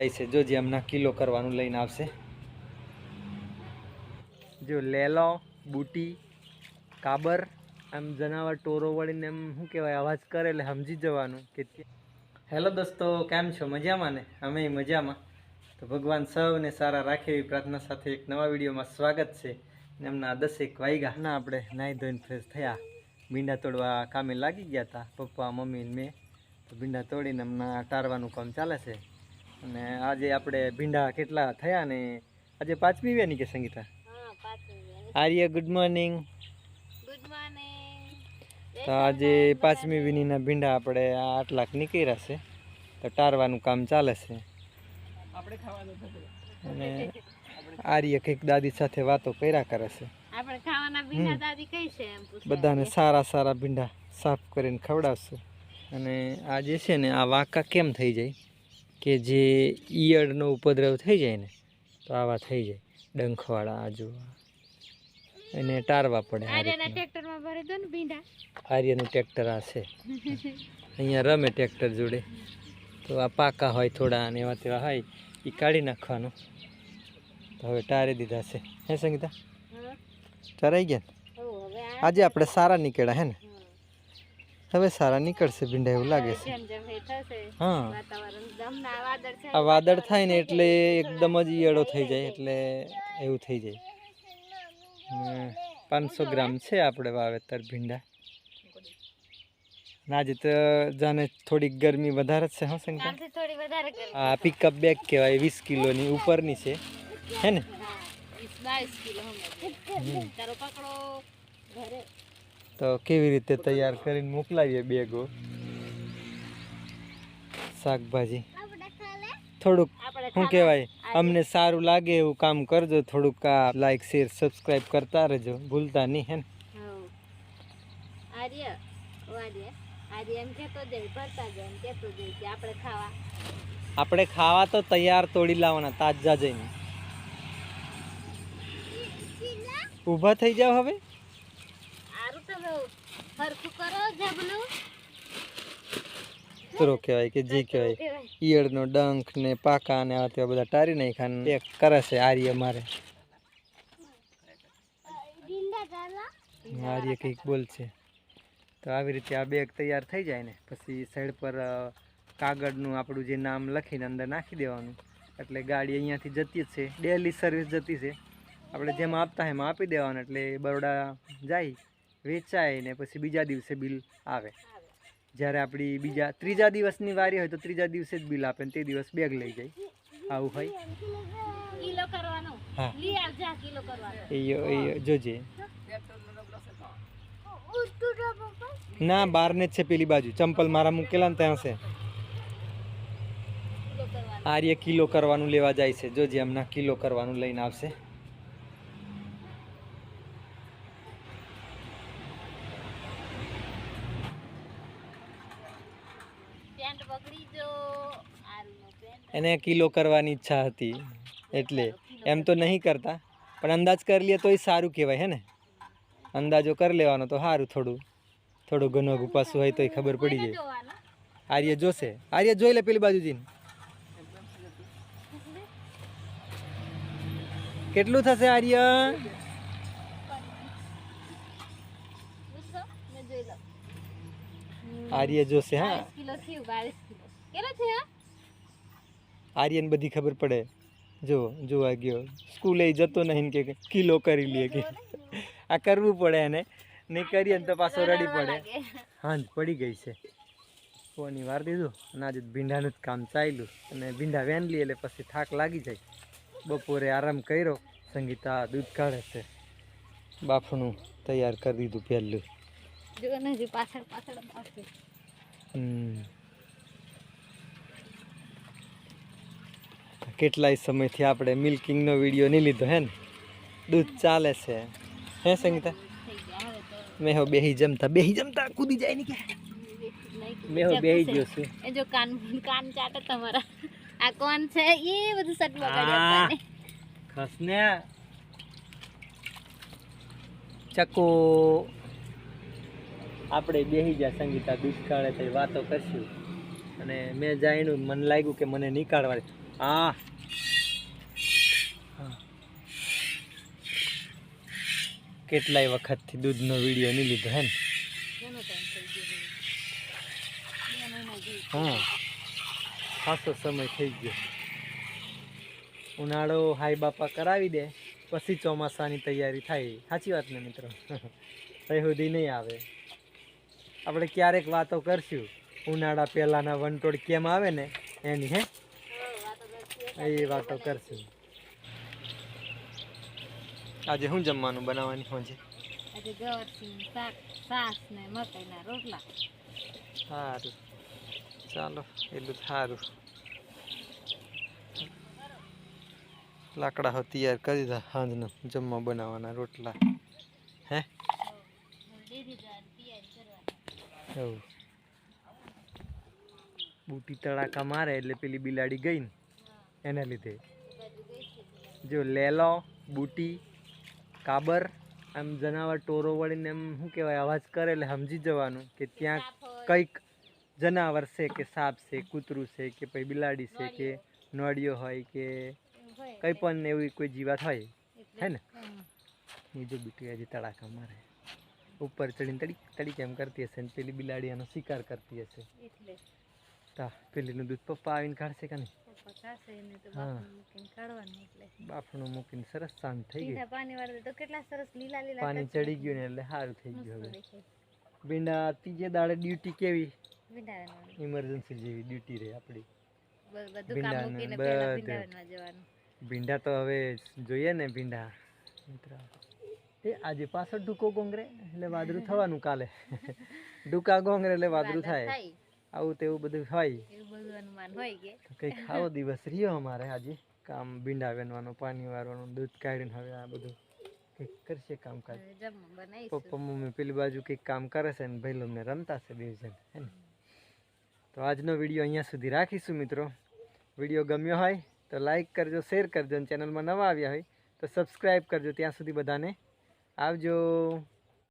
જાય છે. જો જે હમણાં કિલો કરવાનું લઈને આવશે. જો લેલો, બુટી, કાબર, આમ જનાવર, ટોરો વળીને એમ શું કહેવાય, અવાજ કરે એટલે સમજી જવાનું કે હેલો દોસ્તો, કેમ છો? મજામાં ને? અમે મજામાં. તો ભગવાન સૌને સારા રાખે એવી પ્રાર્થના સાથે એક નવા વિડીયોમાં સ્વાગત છે. ને એમના દસેક વાગ્યા. ના, આપણે નાહી ધોઈને ફ્રેશ થયા. ભીંડા તોડવા કામે લાગી ગયા હતા પપ્પા, મમ્મી મેં. તો ભીંડા તોડીને હમણાં ટારવાનું કામ ચાલે છે. અને આજે આપણે ભીંડા કેટલા થયા ને આજે પાંચમી વ્યાની કે સંગીતા? આર્ય ગુડ મોર્નિંગ તો આજે પાંચમી વીનીના ભીંડા આપણે આઠ આટલાક નીકળ્યા છે. તો ટારવાનું કામ ચાલે છે. અને આર્ય કંઈક દાદી સાથે વાતો કર્યા કરે છે. આપણે ખાવાના ભીંડા દાદી કઈ છે એમ પૂછે બધાને સારા સારા ભીંડા સાફ કરીને ખવડાવશું. અને આ જે છે ને આ વાંકા કેમ થઈ જાય? કે જે ઈયળનો ઉપદ્રવ થઈ જાય ને તો આવા થઈ જાય. ડંખવાળા આજુ એને ટારવા પડે આર્યના ટ્રેક્ટર આ છે. અહીંયા રમે ટ્રેક્ટર જોડે. તો આ પાકા હોય થોડા અને એવા તેવા હોય એ કાઢી નાખવાનું. તો હવે ટારી દીધા છે. હે સંગીતા. ટારાઈ ગયા આજે આપણે સારા નીકળ્યા હે ને. હવે સારા નીકળશે ભીંડા એવું લાગે છે. હા. આ વાદળ થાય ને એટલે એકદમ જ ઈયળો થઈ જાય એટલે એવું થઈ જાય. પાંચસો ગ્રામ છે આપણે વાવેતર ભીંડા. આજે તો જાને થોડીક ગરમી વધારે છે હા શંકર? આ પિકઅપ બેગ કહેવાય વીસ કિલોની ઉપરની છે. હે ને? તારો પકડો ઘરે. તો કેવી રીતે તૈયાર કરીને મોકલાવીએ બેગો? શાકભાજી. થોડુંક શું કહેવાય? અમને સારું લાગે એવું કામ કરજો. થોડુંક આ લાઈક શેર સબસ્ક્રાઈબ કરતા રહેજો. ભૂલતા નહીં હે આપણે ખાવા. તો તૈયાર તોડી લાવવાના તાજા જઈને. ઊભા થઈ જાવ હવે. હરખું કરો જબલું. કહેવાય કે જે કહેવાય. ઈયળનો ડંખ ને પાકા ને આવા તેવા બધા ટારી નાખ્યા ને એક કરે છે આર્ય મારે. આર્ય કંઈક બોલશે. તો આવી રીતે આ બેગ તૈયાર થઈ જાય ને પછી સાઈડ પર કાગળનું આપણું જે નામ લખીને અંદર નાખી દેવાનું. એટલે ગાડી અહીંયાથી જતી જ છે. ડેલી સર્વિસ જતી છે. આપણે જેમ આપતા એમાં આપી દેવાનું. એટલે બરોડા જાય. વેચાય ને પછી બીજા દિવસે બિલ આવે. જ્યારે આપણી બીજા ત્રીજા દિવસની વારી હોય તો ત્રીજા દિવસે જ બિલ આપે ને તે દિવસ બેગ લઈ જાય. આવું હોય. જોજે. ના બારને જ છે પેલી બાજુ. ચંપલ મારા મૂકેલા ને ત્યાં છે. આર્ય કિલો કરવાનું લેવા જાય છે. જોજે હમણાં કિલો કરવાનું લઈને આવશે પેન્ટ પકડી જો આરુનો પેન્ટ એને કિલો કરવાની ઈચ્છા હતી એટલે એમ તો નહીં કરતા પણ અંદાજ કરી લઈએ તોય સારું કહેવાય હે ને? અંદાજો કરી લેવાનો તો સારું થોડું થોડું ઘણું પાછું હોય તોય ખબર પડી જાય. આર્ય જોશે. આર્ય જોઈ લે પેલી બાજુ જઈને કેટલું થશે આર્ય પૂછો મેં જોઈ લો આર્ય જોશે હા. આર્યન બધી ખબર પડે. જો જોવા ગયો. સ્કૂલે જતો નહીં કે કિલો કરી લે કે. આ કરવું પડે એને. નહીં કરીએ ને તો પાછો રડી પડે. હાંજ પડી ગઈ છે. ફોની વાર દીધું? અને આજે ભીંડાનું જ કામ ચાલ્યું. અને ભીંડા વેન લઈએ એટલે પછી થાક લાગી જાય. બપોરે આરામ કર્યો. સંગીતા દૂધ કાઢે છે. બાફનું તૈયાર કરી દીધું પહેલું. જો ને હજુ પાછળ પાછળ પાછળ હમ. કેટલાય સમયથી આપણે મિલ્કિંગનો વીડિયો નહીં લીધો હે ને? દૂધ ચાલે છે. હે સંગીતા? થઈ ગયા હવે તો મેહો બેહી જમતા બેહી જમતા કૂદી જાય ને કે? નહીં મેહો બેહી ગયો છું. એ જો કાન કાન ચાટે તમારા. આ કોણ છે? એ બધું સટ આ. બગાડ્યા ખસને ચકો આપણે બેહી ગયા સંગીતા દુષ્કાળે થઈ વાતો કરશું. અને મેં જાણ્યું મને લાગ્યું કે મને નીકાળવા હા. કેટલાય વખતથી દૂધનો વીડિયો નહીં લીધો હે ને. હા. ખાસો સમય થઈ ગયો. ઉનાળો હાઈ બાપા કરાવી દે. પછી ચોમાસાની તૈયારી થાય. સાચી વાત ને મિત્રો. તઈ સુધી નહીં આવે. આપણે ક્યારેક વાતો કરશું. ઉનાળા પહેલાંના વંટોળ કેમ આવે ને એની હે? એ વાતો કરશું. આજે શું જમવાનું બનાવવાની હોજે આજે ગવરસિંહ શાક છાશ ને મકાઈના રોટલા. સારું ચાલો એટલું સારું લાકડા હો તૈયાર કરી દીધા સાંજના જમવા બનાવવાના રોટલા. હે ડેરી જવાની તૈયારી કરવાની એવું બુટી તડાકા મારે એટલે પેલી બિલાડી ગઈ ને એના લીધે. જો લેલો બુટી કાબર આમ જનાવર ટોરો વળીને એમ શું કહેવાય અવાજ કરે એટલે સમજી જવાનું કે ત્યાં કંઈક જનાવર છે કે સાપ છે કૂતરું છે કે પછી બિલાડી છે કે નોળિયો. હોય કે કંઈ પણ એવી કોઈ જીવાત હોય. હે ને? એ જો બીટી હજી તડાકા મારે. ઉપર ચડીને તડી તડી કેમ કરતી હશે ને પેલી બિલાડી એનો શિકાર કરતી હશે. એટલે. તા પેલીનું દૂધ પપ્પા આવીને કાઢશે કે નહીં? બાફણું મૂકીને સરસ શાંત થઈ ગયું. પાણી વાળા તો કેટલા સરસ લીલા લીલા પાણી ચડી ગયું ને એટલે સારું થઈ ગયું હવે. ભીંડા ત્રીજે દાડે ડ્યુટી કેવી? ઇમરજન્સી જેવી ડ્યુટી રહે આપણી ભીંડા તો હવે જોઈએ ને ભીંડા. મિત્ર એ આજે પાછળ ડૂકો ગોંગરે એટલે વાદળું થવાનું કાલે. ડૂકા ગોંગરે એટલે વાદળું થાય. આવું તેવું બધું હોય. કઈ આવો દિવસ રહ્યો અમારે આજે. કામ ભીંડા વેનવાનું પાણી વારવાનું દૂધ કાઢીને હવે આ બધું કંઈક કરશે કામકાજ. પપ્પા મમ્મી પેલી બાજુ કંઈક કામ કરે છે ને ભાઈ અમને રમતા છે બે જણ હે ને. તો આજનો વીડિયો અહીંયા સુધી રાખીશું મિત્રો. વીડિયો ગમ્યો હોય તો લાઈક કરજો શેર કરજો અને ચેનલમાં નવા આવ્યા હોય તો સબસ્ક્રાઈબ કરજો. ત્યાં સુધી બધાને આવજો.